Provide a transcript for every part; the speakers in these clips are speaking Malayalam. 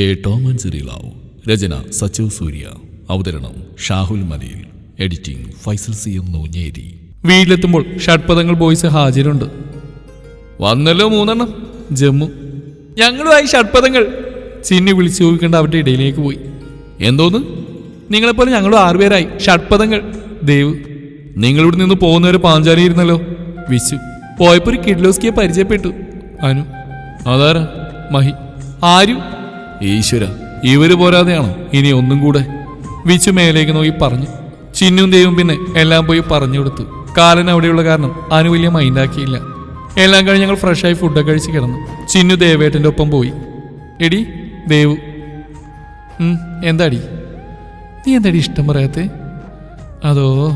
എ ടോം ആൻഡ് സിറി ലാവ് രചന സച്ചു സൂര്യ അവതരണം Shahul Malayil editing Faisal C M Noonjeri. വീട്ടിലെത്തുമ്പോൾ ഷഡ്പദങ്ങൾ ബോയ്സ് ഹാജരുണ്ട്. വന്നല്ലോ മൂന്നെണ്ണം. ജമ്മു. ഞങ്ങളുമായി ഷഡ്പദങ്ങൾ. ചിന്നി വിളിച്ചു ചോദിക്കേണ്ട അവരുടെ ഇടയിലേക്ക് പോയി. എന്തോന്ന്? നിങ്ങളെപ്പോലെ ഞങ്ങളും ആറുപേരായി ഷഡ്പദങ്ങൾ. ദേവ് നിങ്ങളിവിടെ നിന്ന് പോകുന്നവരെ പാഞ്ചാലി ഇരുന്നല്ലോ. വിശു പോയപ്പോ ഒരു കിഡ്ലോസ്കിയെ പരിചയപ്പെട്ടു. അനു അതാരാ? മഹി ആരും? ഈശ്വര ഇവർ പോരാതെയാണോ. ഇനി ഒന്നും കൂടെ. വിച്ചു മേലേക്ക് നോക്കി പറഞ്ഞു. ചിന്നും ദേവും പിന്നെ എല്ലാം പോയി പറഞ്ഞു കൊടുത്തു. കാലൻ അവിടെയുള്ള കാരണം അനു വലിയ മൈൻഡാക്കിയില്ല എല്ലാം കഴിഞ്ഞ് ഞങ്ങൾ ഫ്രഷായി ഫുഡൊക്കെ കഴിച്ച് കിടന്നു. ചിന്നു ദേവേട്ടന്റെ ഒപ്പം പോയി. എടി ദേവു. എന്താടി? നീ എന്താടി ഇഷ്ടം പറയാത്തേ? അതോ?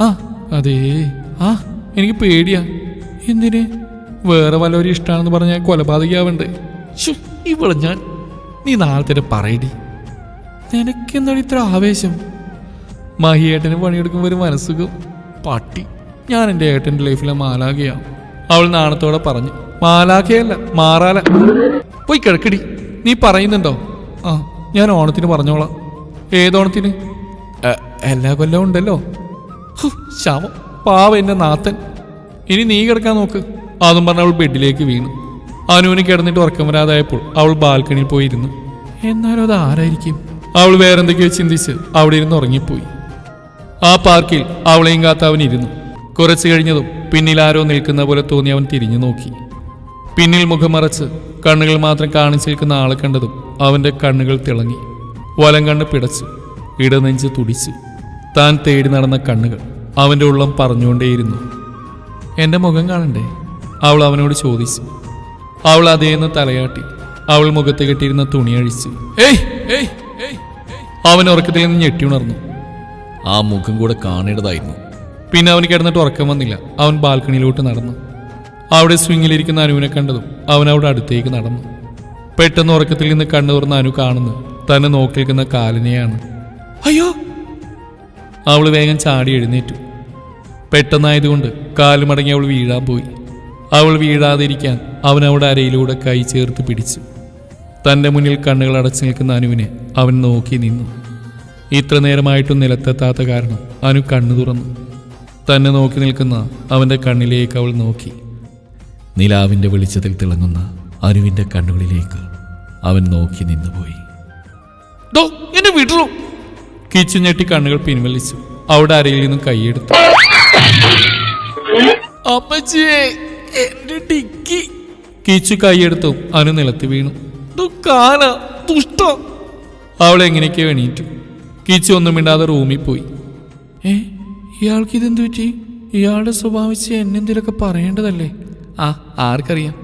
ആ അതേ. ആ എനിക്ക് പേടിയാ. എന്തിന്? വേറെ വല്ലവരും ഇഷ്ടമാണെന്ന് പറഞ്ഞാൽ കൊലപാതകയാവണ്ടേ. ഇവിടെ ഞാൻ നീ നാളെ തന്നെ പറയടി. നിനക്കെന്താണ് ഇത്ര ആവേശം? മഹിയേട്ടന് പണിയെടുക്കുമ്പോൾ ഒരു മനസ്സുഖം. പട്ടി. ഞാൻ എന്റെ ഏട്ടന്റെ ലൈഫിലെ മാലാഖയാ. അവൾ നാണത്തോടെ പറഞ്ഞു മാലാഖയല്ല മാറാല. പോയി കിടക്കടി. നീ പറയുന്നുണ്ടോ? ആ ഞാൻ ഓണത്തിന് പറഞ്ഞോളാം. ഏതോണത്തിന് എല്ലാ കൊല്ലവും ഉണ്ടല്ലോ. ശവം. പാവ എന്റെ നാത്തൻ. ഇനി നീ കിടക്കാൻ നോക്ക്. അതും പറഞ്ഞ അവൾ ബെഡിലേക്ക് വീണു. അനുവിന് കിടന്നിട്ട് ഉറക്കം വരാതായപ്പോൾ അവൾ ബാൽക്കണിയിൽ പോയിരുന്നു. എന്നാലും അത് ആരായിരിക്കും? അവൾ വേറെന്തൊക്കെയോ ചിന്തിച്ച് അവിടെ ഇരുന്ന് ഉറങ്ങിപ്പോയി. ആ പാർക്കിൽ അവളെയും കാത്ത അവൻ ഇരുന്നു. കുറച്ചു കഴിഞ്ഞതും പിന്നിൽ ആരോ നിൽക്കുന്ന പോലെ തോന്നി അവൻ തിരിഞ്ഞു നോക്കി. പിന്നിൽ മുഖം മറച്ച് കണ്ണുകൾ മാത്രം കാണിച്ചു നിൽക്കുന്ന ആളെ കണ്ടതും അവന്റെ കണ്ണുകൾ തിളങ്ങി. വലം കണ്ണ് പിടച്ചു ഇടനെഞ്ച് തുടിച്ചു. താൻ തേടി നടന്ന കണ്ണുകൾ അവന്റെ ഉള്ളം പറഞ്ഞുകൊണ്ടേയിരുന്നു. എന്റെ മുഖം കാണണ്ടേ? അവൾ അവനോട് ചോദിച്ചു. അവൾ അതേന്ന് തലയാട്ടി. അവൾ മുഖത്ത് കെട്ടിയിരുന്ന തുണി അഴിച്ചു. ഏയ് ഏയ്. അവൻ ഉറക്കത്തിൽ നിന്ന് ഞെട്ടി ഉണർന്നു. ആ മുഖം കൂടെ കാണേണ്ടതായിരുന്നു. പിന്നെ അവന് കിടന്നിട്ട് ഉറക്കം വന്നില്ല. അവൻ ബാൽക്കണിയിലോട്ട് നടന്നു. അവിടെ സ്വിങ്ങിലിരിക്കുന്ന അനുവിനെ കണ്ടതും അവൻ അവിടെ അടുത്തേക്ക് നടന്നു. പെട്ടെന്ന് ഉറക്കത്തിൽ നിന്ന് കണ്ണു തുറന്ന അനു കാണുന്നു. തന്നെ നോക്കി നിൽക്കുന്ന കാലിനെയാണ്. അയ്യോ! അവൾ വേഗം ചാടി എഴുന്നേറ്റു. പെട്ടെന്നായതുകൊണ്ട് കാൽ മടങ്ങി അവൾ വീഴാൻ പോയി. അവൾ വീഴാതിരിക്കാൻ അവൻ അവിടെ അരയിലൂടെ കൈ ചേർത്ത് പിടിച്ചു. തന്റെ മുന്നിൽ കണ്ണുകൾ അടച്ചു നിൽക്കുന്ന അനുവിനെ അവൻ നോക്കി നിന്നു. ഇത്ര നേരമായിട്ടും നിലത്തെത്താത്ത കാരണം അനു കണ്ണു തുറന്നു. തന്നെ നോക്കി നിൽക്കുന്ന അവന്റെ കണ്ണിലേക്ക് അവൾ നോക്കി. നിലാവിന്റെ വെളിച്ചത്തിൽ തിളങ്ങുന്ന അനുവിന്റെ കണ്ണുകളിലേക്ക് അവൻ നോക്കി നിന്നുപോയി. ദോ എന്നെ കിച്ചു ഞെട്ടി കണ്ണുകൾ പിൻവലിച്ചു. അവിടെ അരയിൽ നിന്നും കൈയെടുത്തു അമ്മച്ചിയെ എന്റെ ടിക്കി കിച്ചു കൈയെടുത്തു അനു നിലത്ത് വീണു. ദുഃഖാന ദുഷ്ട. അവൾ എങ്ങനെയൊക്കെ എണീറ്റു. കിച്ചു ഒന്നും മിണ്ടാതെ റൂമിൽ പോയി. ഏ ഇയാൾക്ക് ഇതെന്തു പറ്റി? ഇയാളുടെ സ്വഭാവിച്ച് എന്നെന്തിലൊക്കെ പറയേണ്ടതല്ലേ? ആ ആർക്കറിയാം.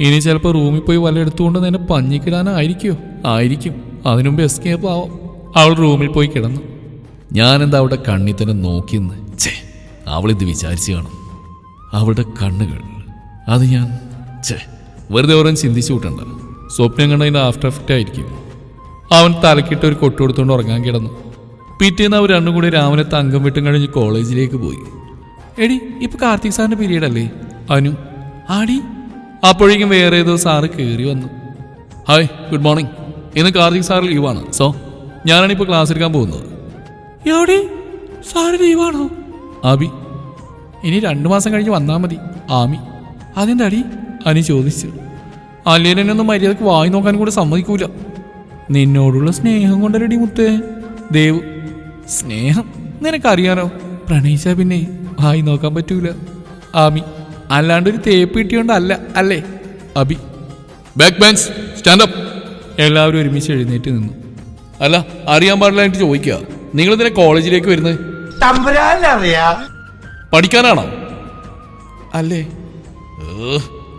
ഇനി ചിലപ്പോൾ റൂമിൽ പോയി വല്ല എടുത്തുകൊണ്ട് തന്നെ പഞ്ഞിക്കിടാനായിരിക്കോ ആയിരിക്കും. അതിനുമുമ്പ് എസ്കേപ്പ് ആവാം. അവൾ റൂമിൽ പോയി കിടന്നു. ഞാനെന്താ അവളുടെ കണ്ണിൽ തന്നെ നോക്കിയെന്ന്? ഛേ അവളിത് വിചാരിച്ചു കാണും. അവളുടെ കണ്ണുകൾ അത് ഞാൻ വെറുതെ ഓരോ ചിന്തിച്ചു സ്വപ്നം കണ്ടതിന്റെ ആഫ്റ്റർ എഫക്റ്റ് ആയിരിക്കും. അവൻ തലക്കിട്ട് ഒരു കൊട്ടു കൊടുത്തുകൊണ്ട് ഉറങ്ങാൻ കിടന്നു. പിറ്റേന്ന് അവർ രണ്ടും കൂടി രാവിലെ തങ്കം വിട്ടും കഴിഞ്ഞ് കോളേജിലേക്ക് പോയി. എടി ഇപ്പൊ കാർത്തിക് സാറിന്റെ പീരീഡ് അല്ലേ? അനു ആടി. അപ്പോഴേക്കും വേറെ ഏതോ സാറ് കയറി വന്നു. ഹായ് ഗുഡ് മോർണിംഗ് ഇന്ന് കാർത്തിക് സാർ ലീവാണ്. സോ ഞാനാണ് ഇപ്പോൾ ക്ലാസ് എടുക്കാൻ പോകുന്നത്. എവിടെ? സാറ് ലീവാണോ ആബി ഇനി രണ്ടു മാസം കഴിഞ്ഞ് വന്നാൽ മതി. ആമി. അതെന്താടി അനു ചോദിച്ചു. അല്ലേനൊന്നും മര്യാദയ്ക്ക് വായി നോക്കാൻ കൂടെ സമ്മതിക്കൂല. നിന്നോടുള്ള സ്നേഹം കൊണ്ടല്ലടി മുത്തേ. ദേവ് സ്നേഹം? നിനക്കറിയാനോ പ്രണയിച്ചാ പിന്നെ വായി നോക്കാൻ പറ്റൂല. ആമി അല്ലാണ്ട് ഒരു തേപ്പ് കിട്ടിയോണ്ടല്ല അല്ലേ? അബി ബാക്ക് ബാൻസ് സ്റ്റാൻഡപ്പ് എല്ലാവരും ഒരുമിച്ച് എഴുന്നേറ്റ് നിന്നു. അല്ല അറിയാൻ പാടില്ല എനിക്ക് ചോദിക്കുക നിങ്ങൾ ഇതിനെ കോളേജിലേക്ക് വരുന്നത്? പഠിക്കാനാണോ? അല്ലേ?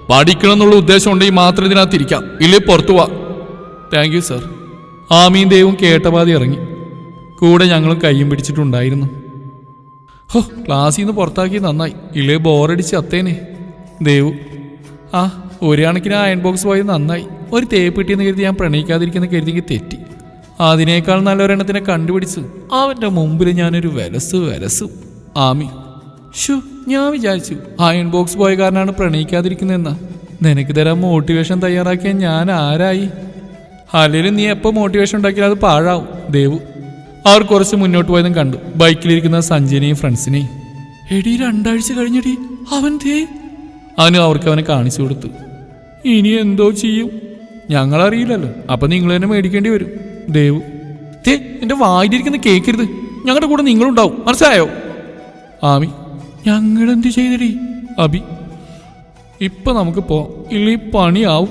പഠിക്കണം എന്നുള്ള ഉദ്ദേശം ഉണ്ടെങ്കിൽ മാത്രം ഇതിനകത്ത് ഇരിക്കാം ഇല്ലേ പുറത്തു പോവാ താങ്ക് യു സർ ആമീൻ ദൈവം കേട്ടപാതി ഇറങ്ങി. കൂടെ ഞങ്ങളും കയ്യും പിടിച്ചിട്ടുണ്ടായിരുന്നു. ഹോ ക്ലാസ്സിൽ നിന്ന് പുറത്താക്കി നന്നായി. ഇല്ലേ ബോറടിച്ച് അത്തേനെ. ദേവു ആ ഒരു കണക്കിന് അയൺ ബോക്സ് പോയത് നന്നായി. ഒരു തേപ്പ് കിട്ടിയെന്ന് കരുതി ഞാൻ പ്രണയിക്കാതിരിക്കുന്ന കരുതിക്ക് തെറ്റി. അതിനേക്കാൾ നല്ലൊരെണ്ണത്തിനെ കണ്ടുപിടിച്ച് അവന്റെ മുമ്പിൽ ഞാനൊരു വിലസ് വിലസും ആമി ഷു ഞാൻ വിചാരിച്ചു അയൺ ബോക്സ് പോയ കാരനാണ് പ്രണയിക്കാതിരിക്കുന്നതെന്നാ. നിനക്ക് തരാൻ മോട്ടിവേഷൻ തയ്യാറാക്കിയ ഞാൻ ആരായി? അല്ലെങ്കിലും നീ എപ്പോൾ മോട്ടിവേഷൻ ഉണ്ടാക്കിയാൽ അത് പാഴാവും. ദേവു അവർ കുറച്ച് മുന്നോട്ട് പോയതും കണ്ടു. ബൈക്കിലിരിക്കുന്ന സഞ്ജയനെയും ഫ്രണ്ട്സിനെയും. എടി രണ്ടാഴ്ച കഴിഞ്ഞടി. അവൻ തേ അവന് അവർക്ക് അവനെ കാണിച്ചു കൊടുത്തു. ഇനി എന്തോ ചെയ്യും? ഞങ്ങളറിയില്ലല്ലോ. അപ്പം നിങ്ങൾ തന്നെ മേടിക്കേണ്ടി വരും. ദേവു തേ എന്റെ വായിലിരിക്കുന്ന കേക്കരുത് ഞങ്ങളുടെ കൂടെ നിങ്ങളുണ്ടാവും. മനസ്സിലായോ? ആമി ഞങ്ങളെന്ത് ചെയ്തടി? അബി ഇപ്പൊ നമുക്ക് പോവാം ഇല്ല ഈ പണിയാവും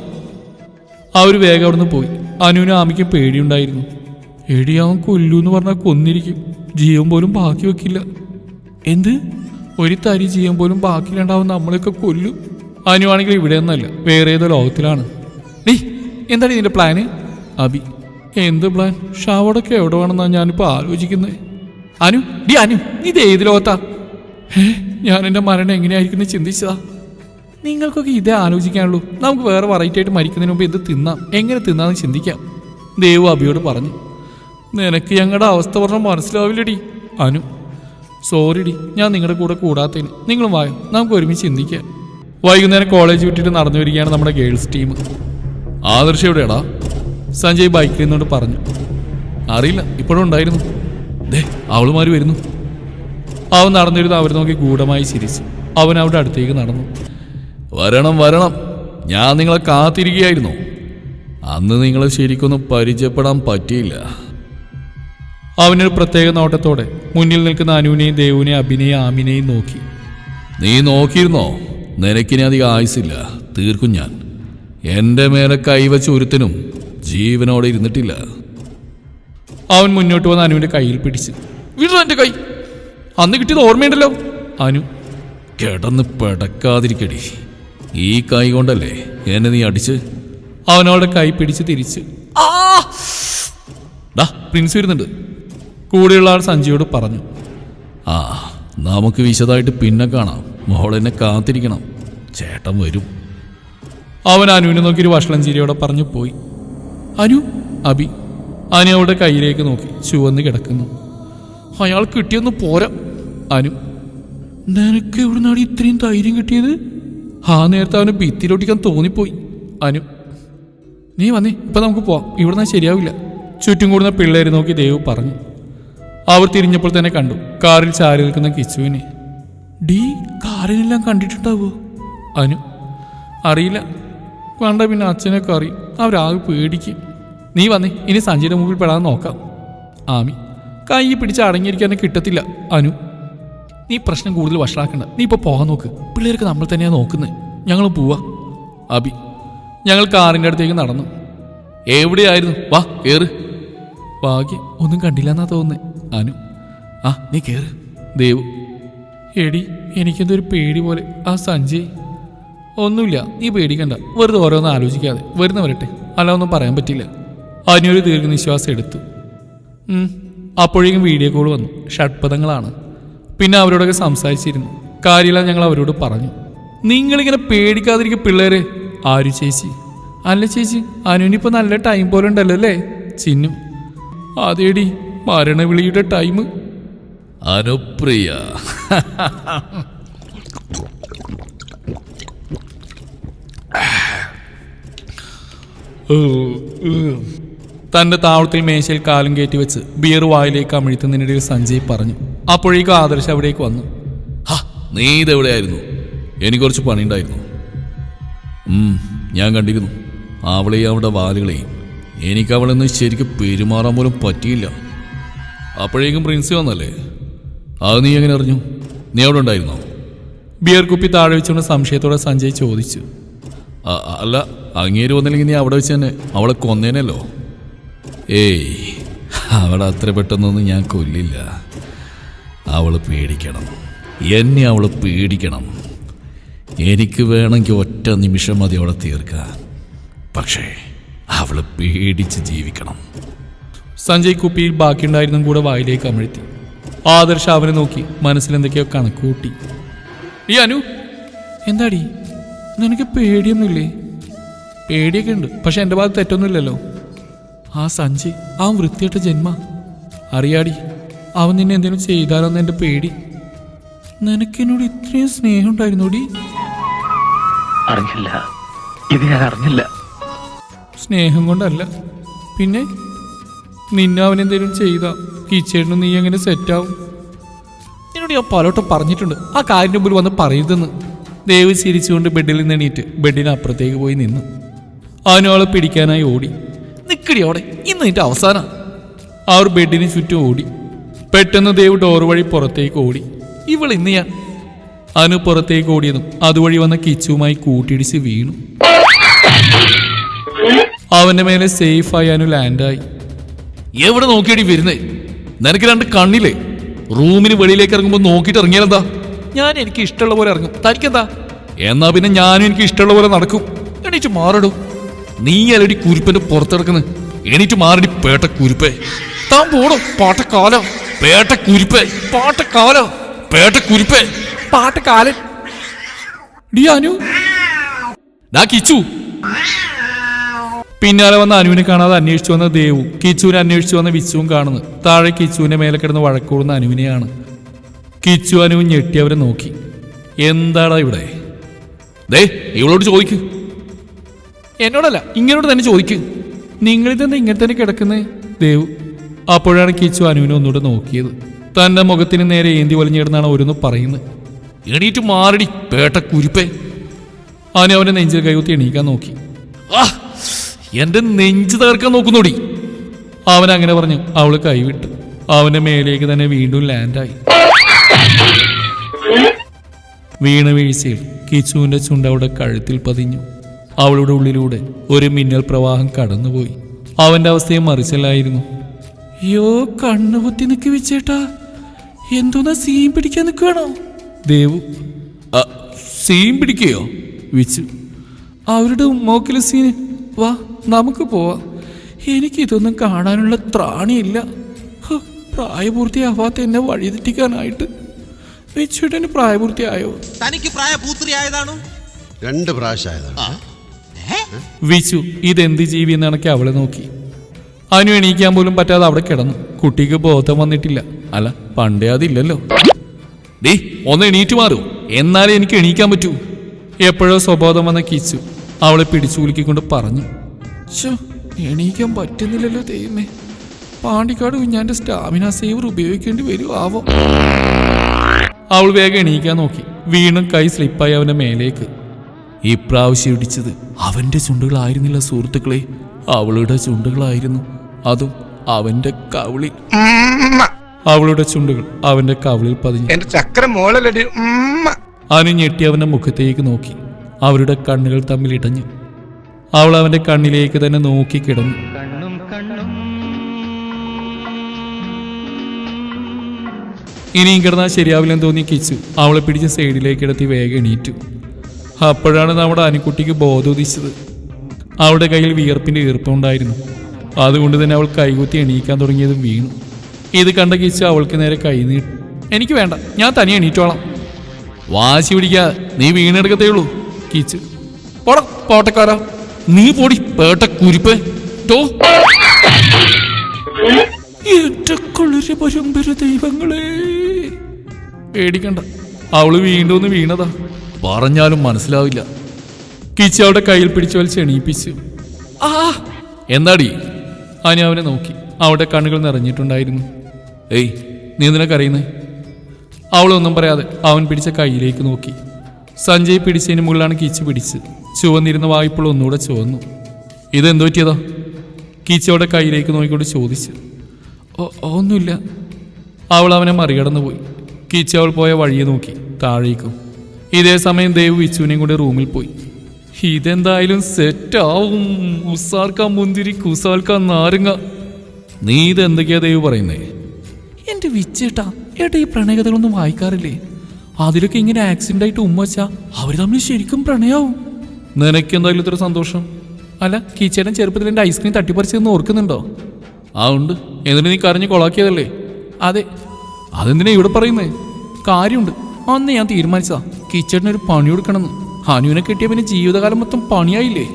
അവർ വേഗം അവിടുന്ന് പോയി. അനുവിനും ആമിക്ക് പേടിയുണ്ടായിരുന്നു. എടി അവൻ കൊല്ലു എന്ന് പറഞ്ഞാൽ കൊന്നിരിക്കും. ജീവൻ പോലും ബാക്കി വെക്കില്ല. എന്ത്? ഒരു തരി ജീവൻ പോലും ബാക്കിയിലുണ്ടാവും നമ്മളെയൊക്കെ കൊല്ലും. അനുവാണെങ്കിൽ ഇവിടെ ഒന്നല്ല വേറെ ഏതോ ലോകത്തിലാണ്. നീ എന്താണ് ഇതിന്റെ പ്ലാന്? അബി എന്ത് പ്ലാൻ? ഷാവോടൊക്കെ എവിടെ വേണമെന്നാണ് ഞാനിപ്പോൾ ആലോചിക്കുന്നത് അനു ഡി അനു ഇത് ഏത് ലോകത്താ? ഏ ഞാൻ എന്റെ മരണം എങ്ങനെയായിരിക്കും എന്ന് ചിന്തിച്ചതാ. നിങ്ങൾക്കൊക്കെ ഇതേ ആലോചിക്കാനുള്ളൂ. നമുക്ക് വേറെ വെറൈറ്റി ആയിട്ട് മരിക്കുന്നതിന് മുമ്പ് ഇത് തിന്നാം? എങ്ങനെ തിന്നാന്ന് ചിന്തിക്കാം. ദേവു അബിയോട് പറഞ്ഞു നിനക്ക് ഞങ്ങളുടെ അവസ്ഥ പറഞ്ഞാൽ മനസ്സിലാവില്ലടി അനു. സോറിടി ഞാൻ നിങ്ങളുടെ കൂടെ കൂടാത്തതിന്. നിങ്ങളും വായോ നമുക്ക് ഒരുമിച്ച് ചിന്തിക്കാം. വൈകുന്നേരം കോളേജ് വിട്ടിട്ട് നടന്നു വരികയാണ് നമ്മുടെ ഗേൾസ് ടീം ആദർശ എവിടെയാടാ? സഞ്ജയ് ബൈക്കിൽ നിന്നോട് പറഞ്ഞു അറിയില്ല ഇപ്പോഴും ഉണ്ടായിരുന്നു. ദേ അവളുമാര് വരുന്നു. അവൻ നടന്നിരുന്ന അവർ നോക്കി ഗൂഢമായി ചിരിച്ചു. അവൻ അവിടെ അടുത്തേക്ക് നടന്നു. വരണം വരണം. ഞാൻ നിങ്ങളെ കാത്തിരിക്കുകയായിരുന്നു. അന്ന് നിങ്ങളെ ശരിക്കൊന്നും പരിചയപ്പെടാൻ പറ്റിയില്ല. അവനൊരു പ്രത്യേക നോട്ടത്തോടെ മുന്നിൽ നിൽക്കുന്ന അനുവിനെയും ദേവുവിനെയും അഭിനെയും ആമിനെയും നോക്കി. നീ നോക്കിയിരുന്നോ? നിനക്കിനി അധികം ആയുസില്ല തീർക്കും ഞാൻ. എന്റെ മേലെ കൈവച്ച ഒരുത്തനും ജീവനോടെ ഇരുന്നിട്ടില്ല. അവൻ മുന്നോട്ട് വന്ന് അനുവിന്റെ കയ്യിൽ പിടിച്ച്. വിടു എന്റെ കൈ. അന്ന് കിട്ടിയത് ഓർമ്മയുണ്ടല്ലോ. അനു കിടന്ന് പടക്കാതിരിക്കടി. ഈ കൈ കൊണ്ടല്ലേ എന്നെ നീ അടിച്ച്? അവനവളുടെ കൈ പിടിച്ച് തിരിച്ച്. പ്രിൻസ് വരുന്നുണ്ട്. കൂടെയുള്ള ആൾ സഞ്ജയോട് പറഞ്ഞു. ആ നമുക്ക് വിശദമായിട്ട് പിന്നെ കാണാം. മോളെന്നെ കാത്തിരിക്കണം. ചേട്ടൻ വരും. അവൻ അനുവിനെ നോക്കി ഒരു വഷളം ചിരിയോടെ പറഞ്ഞു പോയി. അനു അബി അനു അവളുടെ കയ്യിലേക്ക് നോക്കി ചുവന്ന് കിടക്കുന്നു. അയാൾ കിട്ടിയൊന്ന് പോരാ. അനു നിനക്ക് എവിടുന്നാണ് ഇത്രയും ധൈര്യം കിട്ടിയത്? ആ നേരത്തെ അവന് ഭിത്തിയിലൊട്ടിക്കാൻ തോന്നിപ്പോയി. അനു നീ വന്നേ ഇപ്പൊ നമുക്ക് പോവാം. ഇവിടുന്ന് ശരിയാവില്ല. ചുറ്റും കൂടുന്ന പിള്ളേരെ നോക്കി ദേവ് പറഞ്ഞു. അവർ തിരിഞ്ഞപ്പോൾ തന്നെ കണ്ടു കാറിൽ ചാരി നിൽക്കുന്ന കിച്ചുവിനെ. ഡീ കാറിനെല്ലാം കണ്ടിട്ടുണ്ടാവോ? അനു അറിയില്ല. കണ്ട പിന്നെ അച്ഛനൊക്കെ അറിയും അവരാകെ പേടിക്കും. നീ വന്നേ ഇനി സഞ്ജയുടെ മുമ്പിൽ പെടാതെ നോക്കാം. ആമി കൈ പിടിച്ച് അടങ്ങിയിരിക്കാൻ കിട്ടത്തില്ല. അനു നീ പ്രശ്നം കൂടുതൽ വഷളാക്കണ്ട. നീ ഇപ്പോൾ പോകാൻ നോക്ക്. പിള്ളേർക്ക് നമ്മൾ തന്നെയാണ് നോക്കുന്നത് ഞങ്ങൾ പോവാ. അബി ഞങ്ങൾ കാറിന്റെ അടുത്തേക്ക് നടന്നു. എവിടെയായിരുന്നു? വാ കയറ് ഭാഗ്യം ഒന്നും കണ്ടില്ല എന്നാ തോന്നുന്നേ. അനു ആ നീ കയറ് ദേവു എടി എനിക്കെന്തൊരു പേടി പോലെ. ആ സഞ്ജയ്. ഒന്നുമില്ല നീ പേടിക്കണ്ട. വെറുതെ ഓരോന്ന് ആലോചിക്കാതെ. വരുന്ന വരട്ടെ. അല്ല ഒന്നും പറയാൻ പറ്റില്ല. അതിനൊരു ദീർഘനിശ്വാസം എടുത്തു. അപ്പോഴേക്കും വീഡിയോ കോൾ വന്നു. ഷഡ്പഥങ്ങളാണ് പിന്നെ അവരോടൊക്കെ സംസാരിച്ചിരുന്നു. കാര്യമില്ല ഞങ്ങൾ അവരോട് പറഞ്ഞു. നിങ്ങളിങ്ങനെ പേടിക്കാതിരിക്കും പിള്ളേരെ ആരു ചേച്ചി. അല്ല ചേച്ചി അനുവിനിപ്പോൾ നല്ല ടൈം പോലെ ഉണ്ടല്ലോ അല്ലേ? ചിന്നു. അതേടി മരണവിളിയുടെ ടൈം അനുപ്രിയ. തന്റെ താവളത്തിൽ മേശയിൽ കാലും കയറ്റി വെച്ച് ബിയർ വായിലേക്ക് അമിഴ്ത്തുന്നതിനിടയിൽ സഞ്ജയ് പറഞ്ഞു അപ്പോഴേക്കും ആദർശ് അവിടേക്ക് വന്നു. ഹാ നീ ഇതെവിടെയായിരുന്നു? എനിക്ക് കുറച്ച് പണിയുണ്ടായിരുന്നു. ഉണ്ടായിരുന്നു ഞാൻ കണ്ടിരുന്നു. അവളെയും അവളുടെ വാലുകളെയും. എനിക്ക് അവളെന്ന് ശരിക്കും പെരുമാറാൻ പോലും പറ്റിയില്ല. അപ്പോഴേക്കും പ്രിൻസി വന്നല്ലേ? അത് നീ എങ്ങനെ അറിഞ്ഞു? നീ അവിടെ ഉണ്ടായിരുന്നോ? ബിയർ കുപ്പി താഴെ വെച്ചുകൊണ്ട് സംശയത്തോടെ സഞ്ജയ് ചോദിച്ചു. അല്ല അങ്ങേര് വന്നില്ലെങ്കിൽ നീ അവിടെ വെച്ച് തന്നെ അവളെ കൊന്നേനല്ലോ. ഏയ് അവളെ അത്ര പെട്ടെന്നൊന്നും ഞാൻ കൊല്ലില്ല. അവൾ പേടിക്കണം. എന്നെ അവൾ പേടിക്കണം. എനിക്ക് വേണമെങ്കിൽ ഒറ്റ നിമിഷം മതി അവളെ തീർക്കാൻ. പക്ഷേ അവൾ പേടിച്ച് ജീവിക്കണം. സഞ്ജയ് കുപ്പിയിൽ ബാക്കിയുണ്ടായിരുന്നും കൂടെ വായിലേക്ക് അമിഴ്ത്തി. ആദർശ് അവനെ നോക്കി മനസ്സിൽ എന്തൊക്കെയോ കണക്ക് കൂട്ടി ഈ അനു എന്താടി? നിനക്ക് പേടിയൊന്നുമില്ലേ? പേടിയൊക്കെ ഉണ്ട്. പക്ഷെ എന്റെ ഭാഗത്ത് തെറ്റൊന്നുമില്ലല്ലോ. ആ സഞ്ജയ് ആ വൃത്തിയായിട്ട ജന്മ. അറിയാടി അവൻ നിന്നെ എന്തെങ്കിലും ചെയ്താലോന്ന് എന്റെ പേടി. നിനക്കെന്നോട് ഇത്രയും സ്നേഹം ഉണ്ടായിരുന്നോടി അറിഞ്ഞില്ല. ഇത് ഞാൻ അറിഞ്ഞില്ല. സ്നേഹം കൊണ്ടല്ല. പിന്നെ നിന്നെ അവൻ എന്തെങ്കിലും ചെയ്ത കിച്ചേട്ടനും നീ എങ്ങനെ സെറ്റാവും? എന്നോട് ഞാൻ പലവട്ടം പറഞ്ഞിട്ടുണ്ട് ആ കാര്യം മുമ്പിൽ വന്ന് പറയരുതെന്ന്. ദേവ് ചിരിച്ചുകൊണ്ട് ബെഡിൽ നിന്ന് എണീറ്റ് ബെഡിന് അപ്പുറത്തേക്ക് പോയി നിന്നു. അവനോളെ പിടിക്കാനായി ഓടി. നിക്കടി അവിടെ ഇന്ന് നിന്റെ അവസാനം. അവർ ബെഡിന് ചുറ്റും ഓടി. പെട്ടെന്ന് ദേവ് ഡോർ വഴി പുറത്തേക്ക് ഓടി. ഇവൾ ഇന്ന് ഞാൻ അനു പുറത്തേക്ക് ഓടിയതും അതുവഴി വന്ന കിച്ചുവുമായി കൂട്ടിയിടിച്ച് വീണു. അവന്റെ മേലെ സേഫായി അനു ലാൻഡായി എവിടെ നോക്കിയടി വരുന്നേ? നിനക്ക് രണ്ട് കണ്ണില്ലേ? റൂമിന് വെളിയിലേക്ക് ഇറങ്ങുമ്പോൾ നോക്കിയിട്ട് ഇറങ്ങിയാലെന്താ? ഞാൻ എനിക്ക് ഇഷ്ടമുള്ള പോലെ ഇറങ്ങും. തനിക്കെന്താ? എന്നാ പിന്നെ ഞാനും എനിക്ക് ഇഷ്ടമുള്ള പോലെ നടക്കും. എണീച്ച് മാറടൂ. നീ അല്ലടി കുരുപ്പന്റെ പുറത്തെടുക്കുന്നു എണീറ്റ് മാറടി പേട്ട കുരുപ്പേ. താൻ പോടോ പാട്ടക്കാലോ പേട്ട കുരുപ്പേ പാട്ടക്കാലോ പേട്ട കുരുപ്പേ. പാട്ടക്കാലൻ ഡി അനു. ഡാ കിച്ചു. പിന്നാലെ വന്ന അനുവിനെ കാണാതെ അന്വേഷിച്ചു വന്ന ദേവു കിച്ചുവിനെ അന്വേഷിച്ചു വന്ന വിച്ചുവും കാണുന്നു. താഴെ കിച്ചുവിന്റെ മേലെ കിടന്ന് വഴക്കൂടുന്ന അനുവിനെയാണ്. കിച്ചു അനുവും ഞെട്ടി അവരെ നോക്കി. എന്താടാ ഇവിടെ? ദേ ഇവളോട് ചോദിക്ക്. എന്നോടല്ല ഇങ്ങനോട് തന്നെ ചോദിക്കും. നിങ്ങളിതെന്താ ഇങ്ങനെ തന്നെ കിടക്കുന്നേ? ദേവ് അപ്പോഴാണ് കിച്ചു അനുവിനെ ഒന്നുകൂടെ നോക്കിയത്. തന്റെ മുഖത്തിന് നേരെ ഏന്തി വലിഞ്ഞിടുന്നാണ് ഓരോന്ന് പറയുന്നത്. എണീറ്റ് മാറടി പേട്ട കുരുപ്പേ. അനു അവന്റെ നെഞ്ചിൽ കൈകുത്തി എണീക്കാൻ നോക്കി. ആ എന്റെ നെഞ്ച് തകർക്കാൻ നോക്കുന്നോടി. അവൻ അങ്ങനെ പറഞ്ഞു അവൾ കൈവിട്ടു. അവന്റെ മേലേക്ക് തന്നെ വീണ്ടും ലാൻഡായി. വീണ വീഴ്ചയിൽ കിച്ചുവിന്റെ ചുണ്ട് അവളുടെ കഴുത്തിൽ പതിഞ്ഞു. അവളുടെ ഉള്ളിലൂടെ ഒരു മിന്നൽ പ്രവാഹം കടന്നുപോയി. അവന്റെ അവസ്ഥയെ മറിച്ചല്ലായിരുന്നു. യോ കണ്ണുപൊത്തി നിൽക്കി വെച്ചേട്ടാ എന്തോന്നാ സീൻ പിടിക്കാൻ നിൽക്കുകയാണോ ദേവു സീൻ പിടിക്കുകയോ വിച്ചു അവരുടെ ഉമ്മോക്കിലെ സീന്. വാ നമുക്ക് പോവാം. എനിക്കിതൊന്നും കാണാനുള്ള ത്രാണിയില്ല. പ്രായപൂർത്തിയാവാത്ത എന്നെ വഴിതെറ്റിക്കാനായിട്ട് വിച്ചുട്ടന് പ്രായപൂർത്തിയായോ? തനിക്ക് പ്രായപൂർത്തിയായതാണോ? രണ്ട് പ്രാവശ്യമായതാണ്. വിച്ചു ഇതെന്ത് ജീവി എന്നണക്കി അവളെ നോക്കി. അനു എണീക്കാൻ പോലും പറ്റാതെ അവിടെ കിടന്നു. കുട്ടിക്ക് ബോധം വന്നിട്ടില്ല. അല്ല പണ്ടേ അതില്ലല്ലോ. ഡേ ഒന്ന് എണീറ്റ് മാറൂ. എന്നാലേ എനിക്ക് എണീക്കാൻ പറ്റൂ. എപ്പോഴോ സ്വബോധം വന്ന കിച്ചു അവളെ പിടിച്ചു കുലുക്കിക്കൊണ്ട് പറഞ്ഞു. "ശ്ശോ, എണീക്കാൻ പറ്റുന്നില്ലല്ലോ ദൈവമേ. പാണ്ടിക്കാട് കുഞ്ഞാന്റെ സ്റ്റാമിന സേവർ ഉപയോഗിക്കേണ്ടി വരൂ ആവോ. അവൾ വേഗം എണീക്കാൻ നോക്കി. വീണ്ടും കൈ സ്ലിപ്പായി അവന്റെ മേലേക്ക്. ഇപ്രാവശ്യം ഇടിച്ചത് അവന്റെ ചുണ്ടുകളായിരുന്നില്ല സുഹൃത്തുക്കളെ. അവളുടെ ചുണ്ടുകളായിരുന്നു. അതും അവന്റെ കവിളിൽ. അവളുടെ ചുണ്ടുകൾ അവന്റെ കവിളിൽ പതിഞ്ഞു. എന്റെ ചക്രം മോളല്ലടി അനു ഞെട്ടി അവന്റെ മുഖത്തേക്ക് നോക്കി. അവരുടെ കണ്ണുകൾ തമ്മിൽ ഇടഞ്ഞു. അവൾ അവന്റെ കണ്ണിലേക്ക് തന്നെ നോക്കി കിടന്നു. ഇനിയും കിടന്നാൽ ശരിയാവില്ലെന്ന് തോന്നി കിച്ചു. അവളെ പിടിച്ച് സൈഡിലേക്ക് ഇടത്തി വേഗം എണീറ്റു. അപ്പോഴാണ് നമ്മുടെ അനുക്കുട്ടിക്ക് ബോധോദിച്ചത്. അവളുടെ കയ്യിൽ വിയർപ്പിന്റെ ഈർപ്പമുണ്ടായിരുന്നു അതുകൊണ്ട് തന്നെ അവൾ കൈകുത്തി എണീക്കാൻ തുടങ്ങിയത് വീണു. ഇത് കണ്ട കിച്ച് അവൾക്ക് നേരെ കൈ നീട്ടി. എനിക്ക് വേണ്ട ഞാൻ തനിയെ എണീറ്റോളാം. വാശി പിടിക്കാ നീ വീണെടുക്കത്തേ ഉള്ളൂ കിച്ച്. പോടാ പോട്ടക്കാരാ. നീ പോടി പേട്ട കുരിപ്പ്. ടോ. എന്റെ കളരി പരമ്പര ദൈവങ്ങളെ. പേടിക്കണ്ട അവൾ വീണ്ടും വീണതാ. പറഞ്ഞാലും മനസ്സിലാവില്ല. കിച്ചി അവിടെ കയ്യിൽ പിടിച്ചവൽ വലിച്ച് ആ എന്താടി? അനി അവനെ നോക്കി. അവളുടെ കണ്ണുകൾ നിറഞ്ഞിട്ടുണ്ടായിരുന്നു. ഏയ് നീ എന്തിനാ കരയുന്നേ? അവളൊന്നും പറയാതെ അവൻ പിടിച്ച കയ്യിലേക്ക് നോക്കി. സഞ്ജയ് പിടിച്ചതിന് മുകളിലാണ് കിച്ചു പിടിച്ച് ചുവന്നിരുന്ന വായ്പകൾ ഒന്നുകൂടെ ചുവന്നു. ഇതെന്തു പറ്റിയതാ? കിച്ചു അവളുടെ കയ്യിലേക്ക് നോക്കിക്കൊണ്ട് ചോദിച്ചു. "ഓ, ഒന്നുമില്ല. അവൾ അവനെ മറികടന്നു പോയി കിച്ചു അവൾ പോയ വഴിയെ നോക്കി താഴേക്കും. ഇതേ സമയം ദേവ് വിച്ചുവിനെയും കൂടി റൂമിൽ പോയി. ഇതെന്തായാലും സെറ്റാവും ഉസാർക്ക മുന്തിരി കുസാൽക്ക നാരങ്ങ. നീ ഇത് എന്തൊക്കെയാ ദൈവം പറയുന്നേ? എന്റെ വിച്ചേട്ടാ ഏട്ടാ ഈ പ്രണയകഥകളൊന്നും വായിക്കാറില്ലേ? അതിലൊക്കെ ഇങ്ങനെ ആക്സിഡന്റ് ആയിട്ട് ഉമ്മ വെച്ചാ അവർ തമ്മിൽ ശരിക്കും പ്രണയാവും. നിനക്ക് എന്തായാലും ഇത്ര സന്തോഷം? അല്ല കീച്ചേട്ടൻ ചെറുപ്പത്തിൽ എന്റെ ഐസ്ക്രീം തട്ടിപ്പറിച്ചതെന്ന് ഓർക്കുന്നുണ്ടോ? ആ ഉണ്ട്. എന്നിട്ട് നീ കരഞ്ഞ് കൊളാക്കിയതല്ലേ? അതെ അതെന്തിനാ ഇവിടെ പറയുന്നേ? കാര്യമുണ്ട്. അന്ന് ഞാൻ തീരുമാനിച്ചതാ. കീച്ചേട്ടന് ഒരു പണി കൊടുക്കണമെന്ന്. ഹനുവിനെ കിട്ടിയ പിന്നെ ജീവിതകാലം മൊത്തം പണിയായില്ലേ?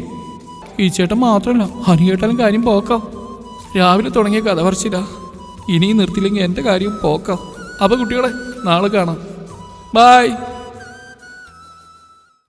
കീച്ചേട്ടൻ മാത്രമല്ല ഹനു കേട്ടാലും കാര്യം പോക്കാം. രാവിലെ തുടങ്ങിയ കഥ പറിച്ചില്ല ഇനിയും നിർത്തിയില്ലെങ്കിൽ എന്റെ കാര്യം പോക്കാം. അപ്പൊ കുട്ടികളെ നാളെ കാണാം. ബായ്